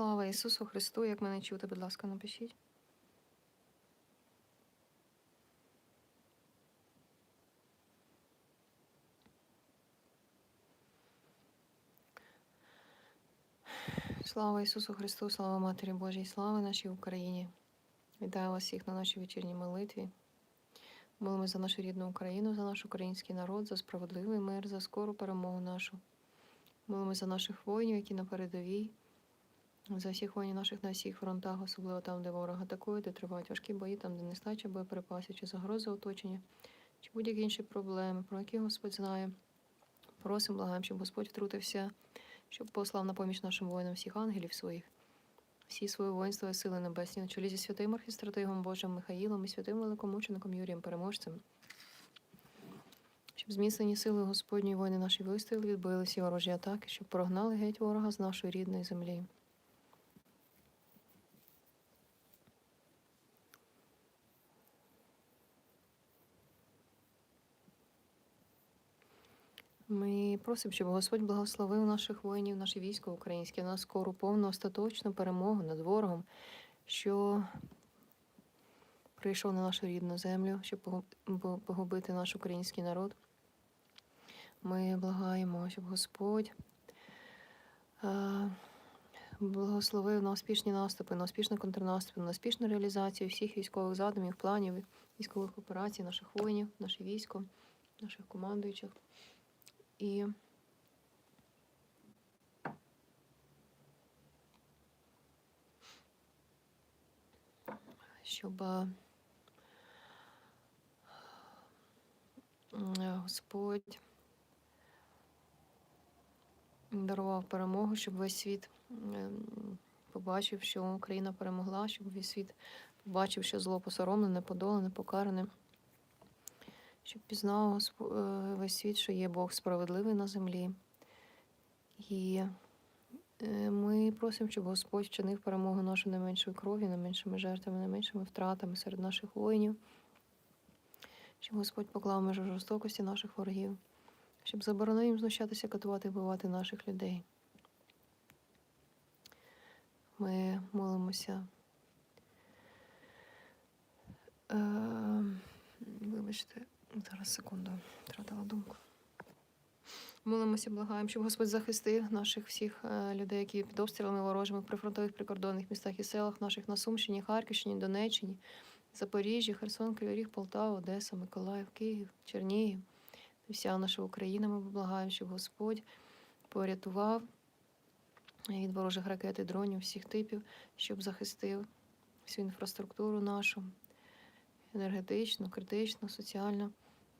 Слава Ісусу Христу! Як мене чути, будь ласка, напишіть. Слава Ісусу Христу, слава Матері Божій, слава нашій Україні. Вітаю вас всіх на нашій вечірній молитві. Молимо за нашу рідну Україну, за наш український народ, за справедливий мир, за скору перемогу нашу. Молимо за наших воїнів, які на передовій, за всіх воїнів наших на всіх фронтах, особливо там, де ворог атакує, де тривають важкі бої, там, де нестача боєприпасів, чи загрози оточення, чи будь-які інші проблеми, про які Господь знає. Просимо, благаємо, щоб Господь втрутився, щоб послав на поміч нашим воїнам всіх ангелів своїх, всі свої воїнства і сили небесні, на чолі зі святим архістратигом Божим Михаїлом і святим великомучеником Юрієм Переможцем. Щоб зміцнені сили Господні воїни наші вистояли, відбили всі ворожі атаки, щоб прогнали геть ворога з нашої рідної землі. Ми просимо, щоб Господь благословив наших воїнів, наше військо українське на скору повну остаточну перемогу над ворогом, що прийшов на нашу рідну землю, щоб погубити наш український народ. Ми благаємо, щоб Господь благословив на успішні наступи, на успішні контрнаступи, на успішну реалізацію всіх військових задумів, планів, військових операцій, наших воїнів, наше військо, наших командуючих. І щоб е, Господь дарував перемогу, щоб весь світ побачив, що Україна перемогла, щоб весь світ побачив, що зло посоромлене, подолене, покаране, щоб пізнав е, весь світ, що є Бог справедливий на землі. І е, ми просимо, щоб Господь вчинив перемогу нашу не меншою кров'ю, не меншими жертвами, не меншими втратами серед наших воїнів, щоб Господь поклав межу жорстокості наших ворогів, щоб заборонив їм знущатися, катувати і вбивати наших людей. Ми молимося. Е, вибачте, зараз секунду, втратила думку. Молимося, благаємо, щоб Господь захистив наших всіх е, людей, які під обстрілами ворожими в прифронтових прикордонних містах і селах наших на Сумщині, Харківщині, Донеччині, Запоріжжі, Херсон, Кривий Ріг, Полтава, Одеса, Миколаїв, Київ, Чернігів. Вся наша Україна. Ми благаємо, щоб Господь порятував від ворожих ракет і дронів всіх типів, щоб захистив всю інфраструктуру нашу, енергетичну, критичну, соціальну,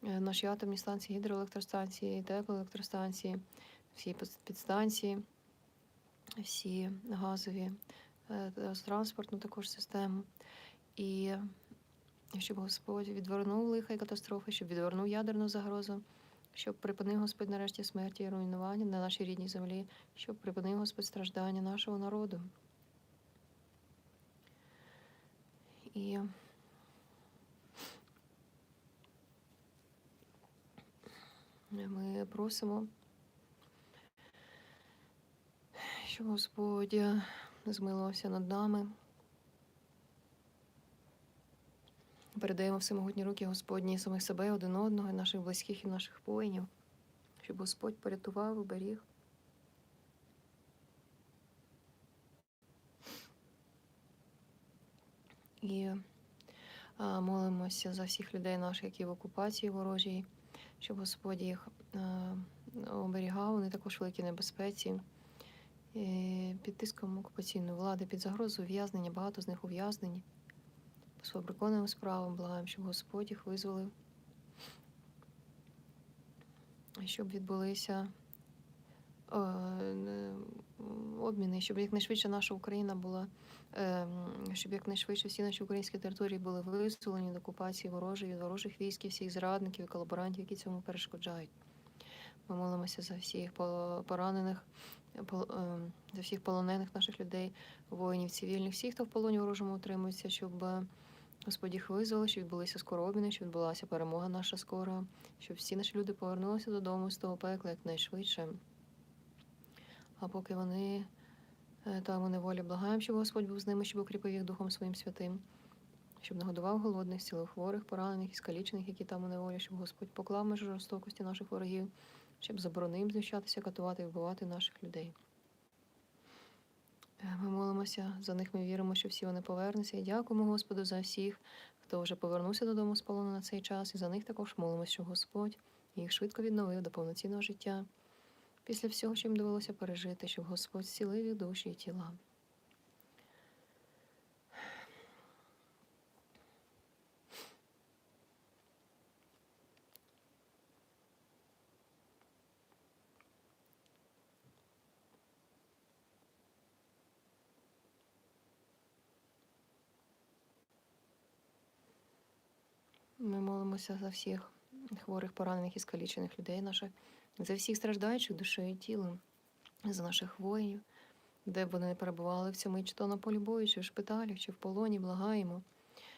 е, наші атомні станції, гідроелектростанції, теплоелектростанції, всі підстанції, всі газові, е, транспортну також систему. І щоб Господь відвернув лиха і катастрофи, щоб відвернув ядерну загрозу, щоб припинив Господь нарешті смерті і руйнування на нашій рідній землі, щоб припинив Господь страждання нашого народу. І ми просимо, щоб Господь змилувався над нами. Передаємо всемогутні руки Господні самих себе, один одного, і наших близьких і наших воїнів, щоб Господь порятував, уберіг. І а, молимося за всіх людей наших, які в окупації ворожій, щоб Господь їх оберігав, вони також в великій небезпеці. Під тиском окупаційної влади, під загрозою ув'язнення, багато з них ув'язнені по сфабрикованим справам, благаємо, щоб Господь їх визволив, щоб відбулися е, е, обміни, щоб якнайшвидше наша Україна була, е, щоб якнайшвидше всі наші українські території були визволені від окупації ворожої, від ворожих військ, всіх зрадників і колаборантів, які цьому перешкоджають. Ми молимося за всіх по- поранених, е, за всіх полонених наших людей, воїнів цивільних, всіх, хто в полоні ворожому утримується, щоб е, Господь їх визволив, щоб відбулися скоро обміни, щоб відбулася перемога наша скоро, щоб всі наші люди повернулися додому з того пекла якнайшвидше. А поки вони е, та у неволі. Благаємо, щоб Господь був з ними, щоб укріпив їх Духом Своїм святим, щоб нагодував голодних, зцілив хворих, поранених і скалічених, які там у неволі, щоб Господь поклав межу жорстокості наших ворогів, щоб заборонив знущатися, катувати і вбивати наших людей. Е, Ми молимося за них. Ми віримо, що всі вони повернуться. І дякуємо Господу за всіх, хто вже повернувся додому з полону на цей час. І за них також молимося, що Господь їх швидко відновив до повноцінного життя. Після всього, що їм довелося пережити, щоб Господь зцілив їх душі і тіла. Ми молимося за всіх хворих, поранених і скалічених людей наших, за всіх страждаючих душею і тілом, за наших воїнів, де б вони не перебували в цьому, чи то на полі бою, чи в шпиталях, чи в полоні, благаємо,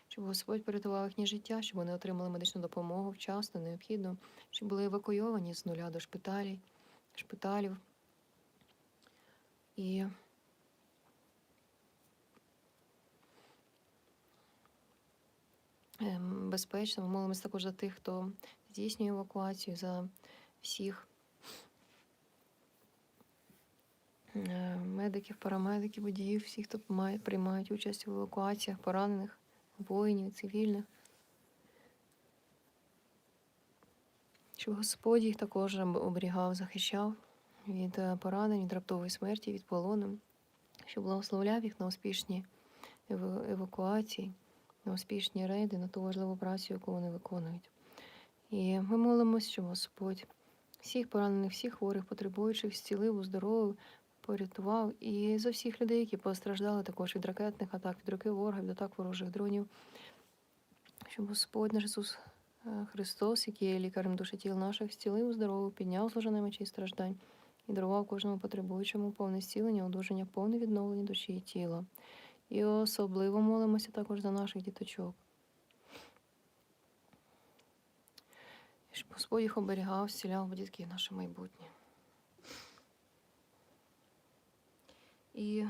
щоб Господь порятував їхнє життя, щоб вони отримали медичну допомогу вчасно, необхідно, щоб були евакуйовані з нуля до шпиталів, шпиталів. І ем, безпечно. Ми молимося також за тих, хто здійснює евакуацію, за всіх е, медиків, парамедиків, водіїв, всіх, хто приймають участь в евакуаціях, поранених, воїнів, цивільних. Щоб Господь їх також оберігав, захищав від е, поранень, від раптової смерті, від полону, щоб благословляв їх на успішні евакуації, на успішні рейди, на ту важливу працю, яку вони виконують. І ми молимося, щоб Господь всіх поранених, всіх хворих, потребуючих, зцілив, оздоровив, порятував. І за всіх людей, які постраждали також від ракетних атак, від руки ворога, від атак ворожих дронів, щоб Господь наш Ісус е, Христос, який є лікарем душі тіл наших, зцілив, оздоровив, підняв зложене мечі страждань і дарував кожному потребуючому повне зцілення, одужання, повне відновлення душі і тіла. І особливо молимося також за наших діточок. Щоб Господь їх оберігав, зціляв в дітки наше майбутнє. І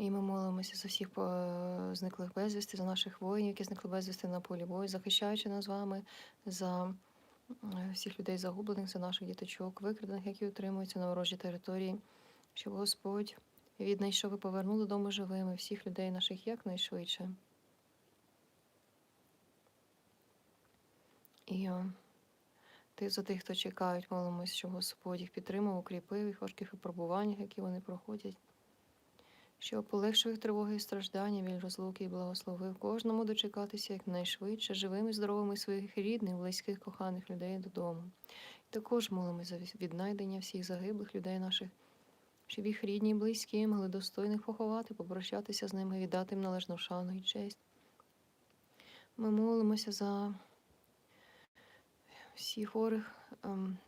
І ми молимося за всіх е, зниклих безвісти, за наших воїнів, які зникли безвісти на полі бою, захищаючи нас з вами, за е, всіх людей загублених, за наших діточок, викрадених, які утримуються на ворожій території, щоб Господь віднайшов і повернув додому живими всіх людей наших якнайшвидше. І е, ти за тих, хто чекають, молимось, щоб Господь їх підтримав, укріпив їх важких випробуваннях, які вони проходять що полегшив тривоги і страждання, біль розлуки і благословив кожному дочекатися якнайшвидше, живими, здоровими своїх рідних, близьких, коханих людей додому. І також молимо за віднайдення всіх загиблих людей наших, щоб їх рідні і близькі могли достойних поховати, попрощатися з ними, віддати їм належну шану і честь. Ми молимося за всіх хворих, ем,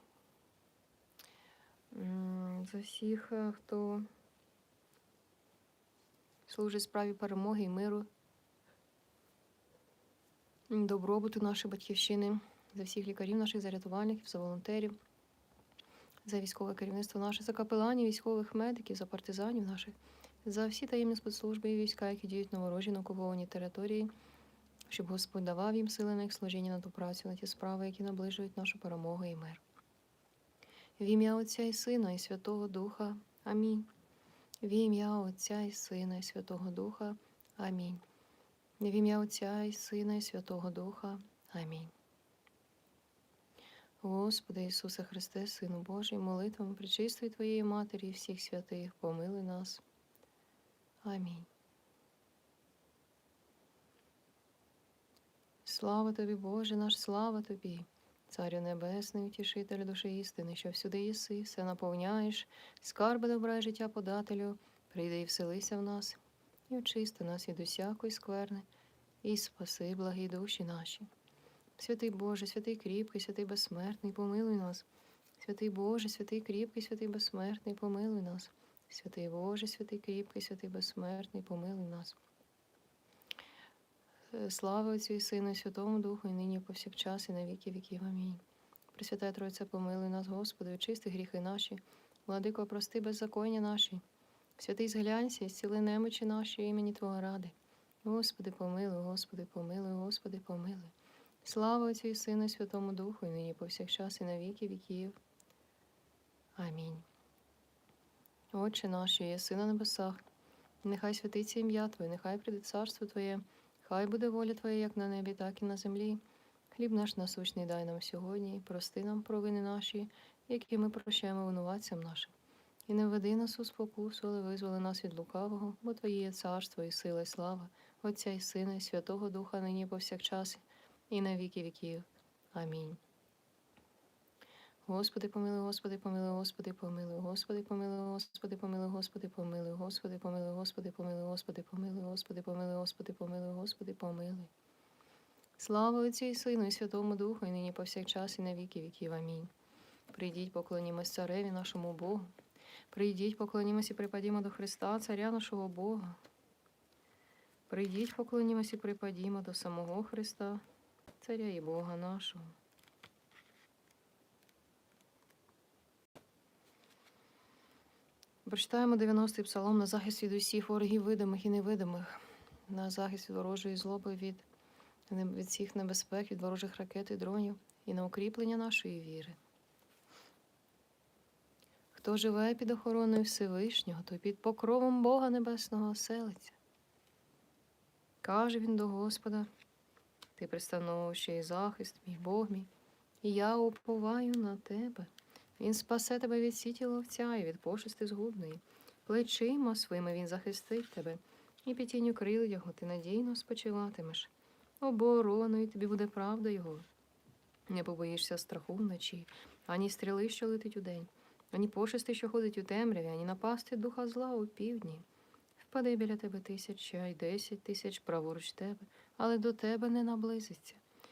за всіх, е, хто служить справі перемоги і миру, добробуту нашої батьківщини, за всіх лікарів наших, за рятувальників, за волонтерів, за військове керівництво наше, за капеланів, військових медиків, за партизанів наших, за всі таємні спецслужби і війська, які діють на ворожі на окупованій території, щоб Господь давав їм сили на їх служіння на ту працю, на ті справи, які наближують нашу перемогу і мир. В ім'я Отця і Сина, і Святого Духа. Амінь. В ім'я Отця і Сина, і Святого Духа. Амінь. В ім'я Отця і Сина, і Святого Духа. Амінь. Господи Ісусе Христе, Сину Божий, молитвами причистої Твоєї Матері і всіх святих, помили нас. Амінь. Слава тобі, Боже наш, слава тобі, Царю Небесний, утішителю душі істини, що всюди єси, все наповняєш, скарби добра життя подателю, прийди і вселися в нас, і очисти нас від усякої скверни, і спаси, благі душі наші. Святий Боже, святий кріпкий, святий безсмертний, помилуй нас. Святий Боже, святий кріпкий, святий безсмертний, помилуй нас. Святий Боже, святий кріпкий, святий безсмертний, помилуй нас. Е, Слава Отцю і Сину, і Святому Духу, і нині повсякчас, і на віки віків. Амінь. Пресвятая Тройця, помилуй нас, Господи, очисти гріхи наші, владико, прости беззаконня наші. Святий зглянься, і зціли немочі наші імені Твого ради. Господи, помилуй, Господи, помилуй, Господи, помилуй. Слава Отцю і Сину, Святому Духу, і нині повсякчас, і на віки віків. Амінь. Отче наш, що єси на небесах, нехай святиться ім'я Твоє, нехай прийде царство Твоє, хай буде воля Твоя, як на небі, так і на землі. Хліб наш насущний дай нам сьогодні, і прости нам провини наші, які ми прощаємо винуватцям нашим. І не веди нас у спокусу, але визволи нас від лукавого, бо Твоє є царство, і сила, і слава, Отця і Сина, і Святого Духа, нині повсякчас, і на віки віків. Амінь. Господи, помилуй, Господи, помилуй, Господи, помилуй, Господи, помилуй, Господи, помилуй, Господи, помилуй, Господи, помилуй, Господи, помилуй, Господи, помилуй, Господи, помилуй, Господи, помилуй, Господи, помилуй. Слава Отцю і Сину, і Святому Духу, і нині повсякчас, і на віки віків. Амінь. Прийдіть, поклонімось цареві нашому Богу. Прийдіть, поклонімось і припадімо до Христа, царя нашого Бога. Прийдіть, поклонімось і припадімо до самого Христа, царя і Бога нашого. Прочитаємо 90-й псалом на захист від усіх ворогів видимих і невидимих, на захист від ворожої злоби, від, від всіх небезпек, від ворожих ракет і дронів, і на укріплення нашої віри. Хто живе під охороною Всевишнього, той під покровом Бога Небесного оселиться. Каже він до Господа, ти пристановище і захист, мій Бог мій, і я уповаю на тебе. Він спасе тебе від сіті ловця і від пошести згубної. Плечима своїми він захистить тебе, і під тінню крил його ти надійно спочиватимеш. Обороною тобі буде правда його. Не побоїшся страху вночі, ані стріли, що летить удень, ані пошести, що ходить у темряві, ані напасти духа зла у півдні. Впаде біля тебе тисяча й десять тисяч праворуч тебе, але до тебе не наблизиться.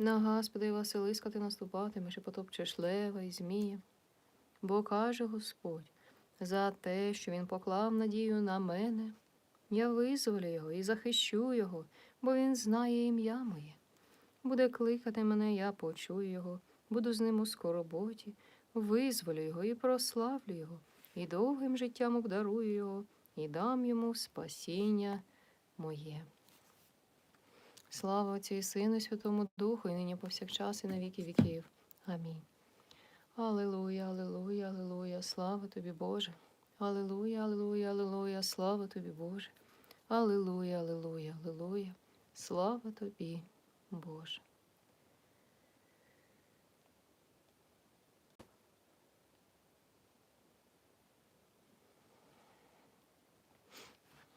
На Господа і Василиска ти наступатимеш і потопчеш лева і змія. Бо каже Господь, за те, що він поклав надію на мене, я визволю його і захищу його, бо він знає ім'я моє. Буде кликати мене, я почую його, буду з ним у скороботі, визволю його і прославлю його, і довгим життям обдарую його, і дам йому спасіння моє. Слава Отцю і Сину, Святому Духу, і нині повсякчас, і на віки віків. Амінь. Аллилуйя, аллилуйя, аллилуйя, слава тобі, Боже. Аллилуйя, аллилуйя, аллилуйя, слава тобі, Боже. Аллилуйя, аллилуйя, аллилуйя, слава тобі, Боже.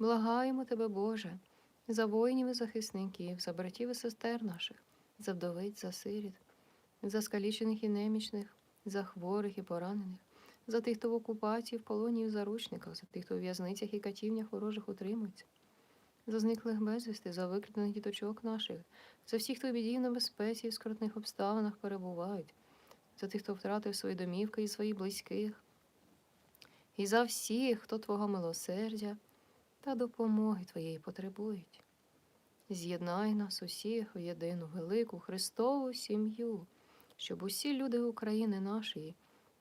Благаємо Тебе, Боже, за воїнів і захисників, за братів і сестер наших, за вдовиць, за сиріт, за скалічених і немічних, за хворих і поранених, за тих, хто в окупації, в полоні і в заручниках, за тих, хто в в'язницях і катівнях ворожих утримується, за зниклих безвісти, за викрадених діточок наших, за всіх, хто в біді в небезпеці і в скрутних обставинах перебувають, за тих, хто втратив свої домівки і своїх близьких, і за всіх, хто Твого милосердя та допомоги Твоєї потребують. З'єднай нас усіх в єдину велику Христову сім'ю, щоб усі люди України нашої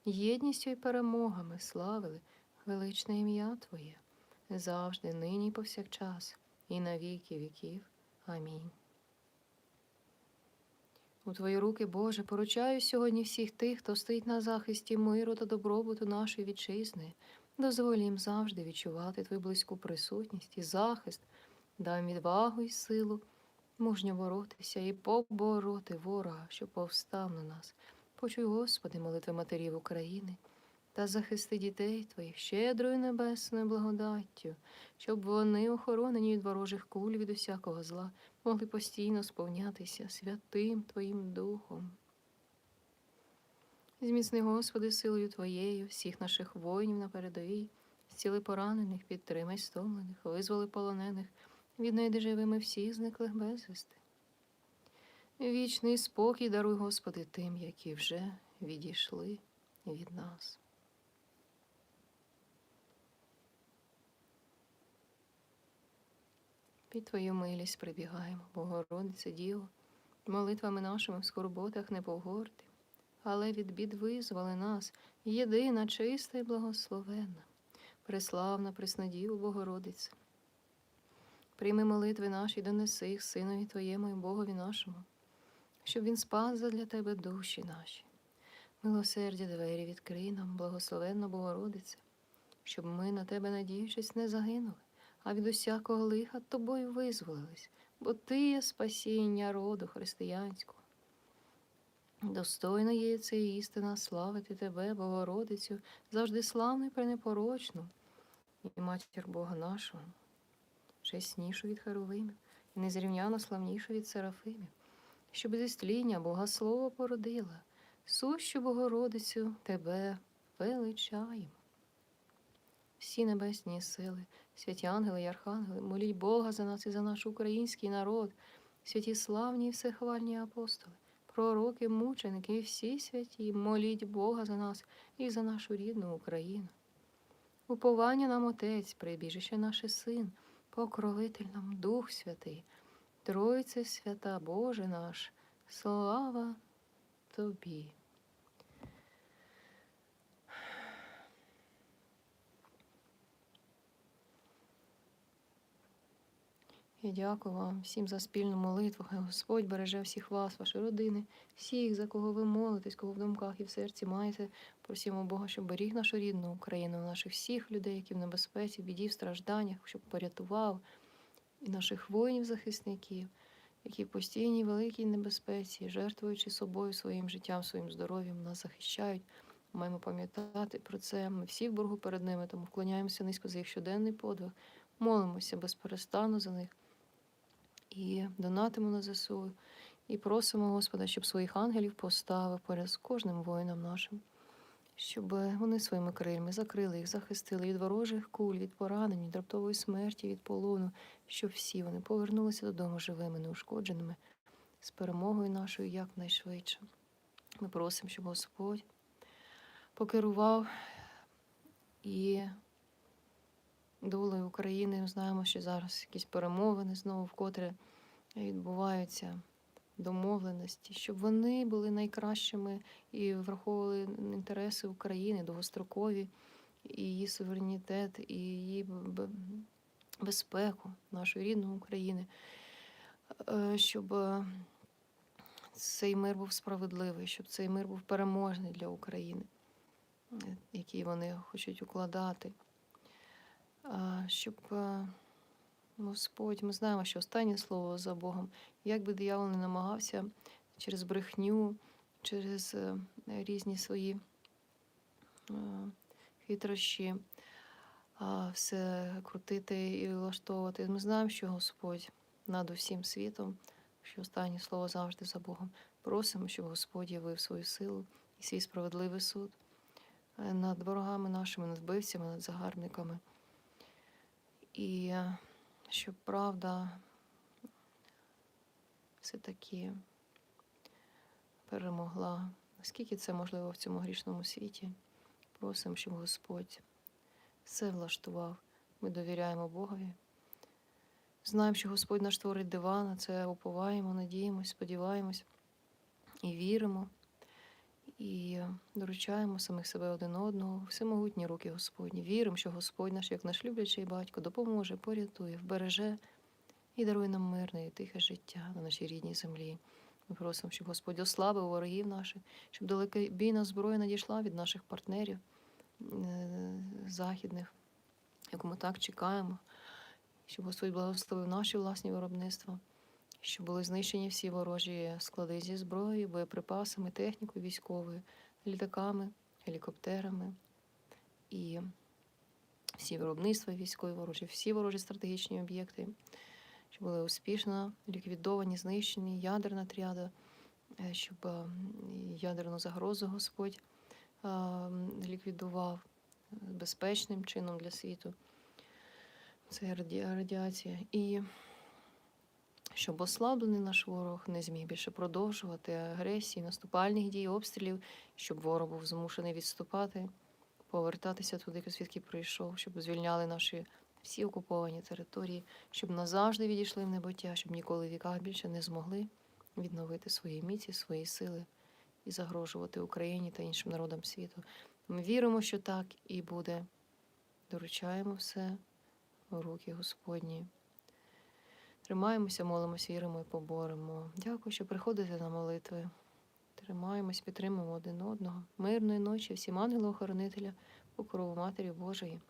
єдністю і перемогами славили величне ім'я Твоє, завжди, нині і повсякчас, і на віки віків. Амінь. У Твої руки, Боже, поручаю сьогодні всіх тих, хто стоїть на захисті миру та добробуту нашої вітчизни. Дозволь їм завжди відчувати Твою близьку присутність і захист, дай їм відвагу і силу, мужньо боротися і побороти ворога, що повстав на нас. Почуй, Господи, молитви матерів України та захисти дітей Твоїх щедрою небесною благодаттю, щоб вони, охоронені від ворожих куль від усякого зла, могли постійно сповнятися святим Твоїм Духом. Зміцни, Господи, силою Твоєю, всіх наших воїнів на передовій, зціли поранених, підтримай стомлених, визволи полонених, віднайди живими всіх зниклих безвісти. Вічний спокій даруй, Господи, тим, які вже відійшли від нас. Під Твою милість прибігаємо, Богородице Діво, молитвами нашими в скорботах не погорди, але від бід визволи нас, єдина, чиста і благословенна, преславна Преснодіву Богородице. Прийми молитви наші, донеси їх Синові Твоєму і Богові нашому, щоб Він спас задля Тебе душі наші. Милосердя двері відкрий нам, благословенна Богородице, щоб ми на Тебе, надіючись, не загинули, а від усякого лиха Тобою визволились, бо Ти є спасіння роду християнського. Достойно є це істина славити Тебе, Богородицю, завжди славну і пренепорочну, і матір Бога нашого, чеснішу від Херовимів, і незрівняно славнішу від Серафимів, щоб зі стління Бога Слово породила, сущу Богородицю Тебе величаємо. Всі небесні сили, святі ангели й архангели, моліть Бога за нас і за наш український народ, святі славні і всехвальні апостоли, пророки, мученики і всі святі, моліть Бога за нас і за нашу рідну Україну. Уповання нам Отець, прибіжище наше Син, покровитель нам Дух Святий, Тройце свята Боже наш, слава Тобі. Я дякую вам всім за спільну молитву. Хай Господь береже всіх вас, ваші родини, всіх, за кого ви молитесь, кого в думках і в серці маєте. Просимо Бога, щоб беріг нашу рідну Україну, наших всіх людей, які в небезпеці, в біді, в стражданнях, щоб порятував і наших воїнів-захисників, які в постійній великій небезпеці, жертвуючи собою, своїм життям, своїм здоров'ям, нас захищають. Маємо пам'ятати про це. Ми всі в боргу перед ними, тому вклоняємося низько за їх щоденний подвиг, молимося безперестану за них і донатимо на ЗСУ, і просимо Господа, щоб своїх ангелів поставив поряд з кожним воїном нашим, щоб вони своїми крильми закрили їх, захистили від ворожих куль, від поранень, від раптової смерті, від полону, щоб всі вони повернулися додому живими, неушкодженими, з перемогою нашою якнайшвидше. Ми просимо, щоб Господь покерував і долею України. Ми знаємо, що зараз якісь перемовини знову вкотре відбуваються домовленості, щоб вони були найкращими і враховували інтереси України довгострокові, і її суверенітет, і її безпеку нашої рідної України, Е, щоб е, цей мир був справедливий, щоб цей мир був переможний для України, е, який вони хочуть укладати. Щоб Господь, ми знаємо, що останнє слово за Богом, як би диявол не намагався через брехню, через е, різні свої е, хитрощі, все крутити і влаштовувати. Ми знаємо, що Господь над усім світом, що останнє слово завжди за Богом. Просимо, щоб Господь явив свою силу і свій справедливий суд е, над ворогами нашими, над вбивцями, над загарбниками. І щоб правда все-таки перемогла, наскільки це можливо в цьому грішному світі. Просимо, щоб Господь все влаштував. Ми довіряємо Богові. Знаємо, що Господь наш творить дива, на це уповаємо, надіємось, сподіваємось і віримо, і доручаємо самих себе один одного, всемогутні руки Господні. Віримо, що Господь наш, як наш люблячий батько, допоможе, порятує, вбереже і дарує нам мирне і тихе життя на нашій рідній землі. Ми просимо, щоб Господь ослабив ворогів наших, щоб далекобійна зброя надійшла від наших партнерів е, західних, яку ми так чекаємо, щоб Господь благословив наші власні виробництва, щоб були знищені всі ворожі склади зі зброєю, боєприпасами, технікою військовою, літаками, гелікоптерами і всі виробництва військові ворожі, всі ворожі стратегічні об'єкти, щоб були успішно ліквідовані, знищені, ядерна тріада, е, щоб е, ядерну загрозу Господь е, ліквідував безпечним чином для світу. Це радіація. І щоб ослаблений наш ворог не зміг більше продовжувати агресії, наступальних дій, обстрілів, щоб ворог був змушений відступати, повертатися туди, звідки прийшов, щоб звільняли наші всі окуповані території, щоб назавжди відійшли в небуття, щоб ніколи в віках більше не змогли відновити свої міці, свої сили і загрожувати Україні та іншим народам світу. Ми віримо, що так і буде. Доручаємо все у руки Господні. Тримаємося, молимося, віримо і поборемо. Дякую, що приходите на молитви. Тримаємось, підтримуємо один одного. Мирної ночі всім ангелу-охоронителя, покрову Матері Божої.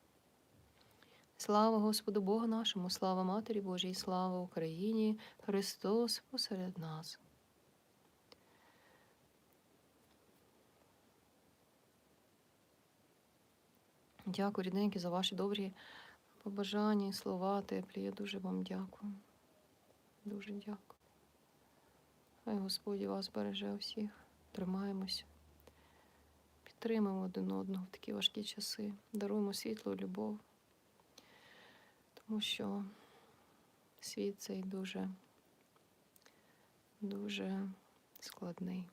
Слава Господу Богу нашому, слава Матері Божій, слава Україні, Христос посеред нас. Дякую, рідненькі, за ваші добрі побажання, слова теплі. Я дуже вам дякую. Дуже дякую. Хай Господь вас береже всіх. Тримаємося. Підтримуємо один одного в такі важкі часи. Даруємо світло, любов. Тому що світ цей дуже, дуже складний.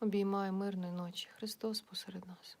Обіймаю мирної ночі. Христос посеред нас.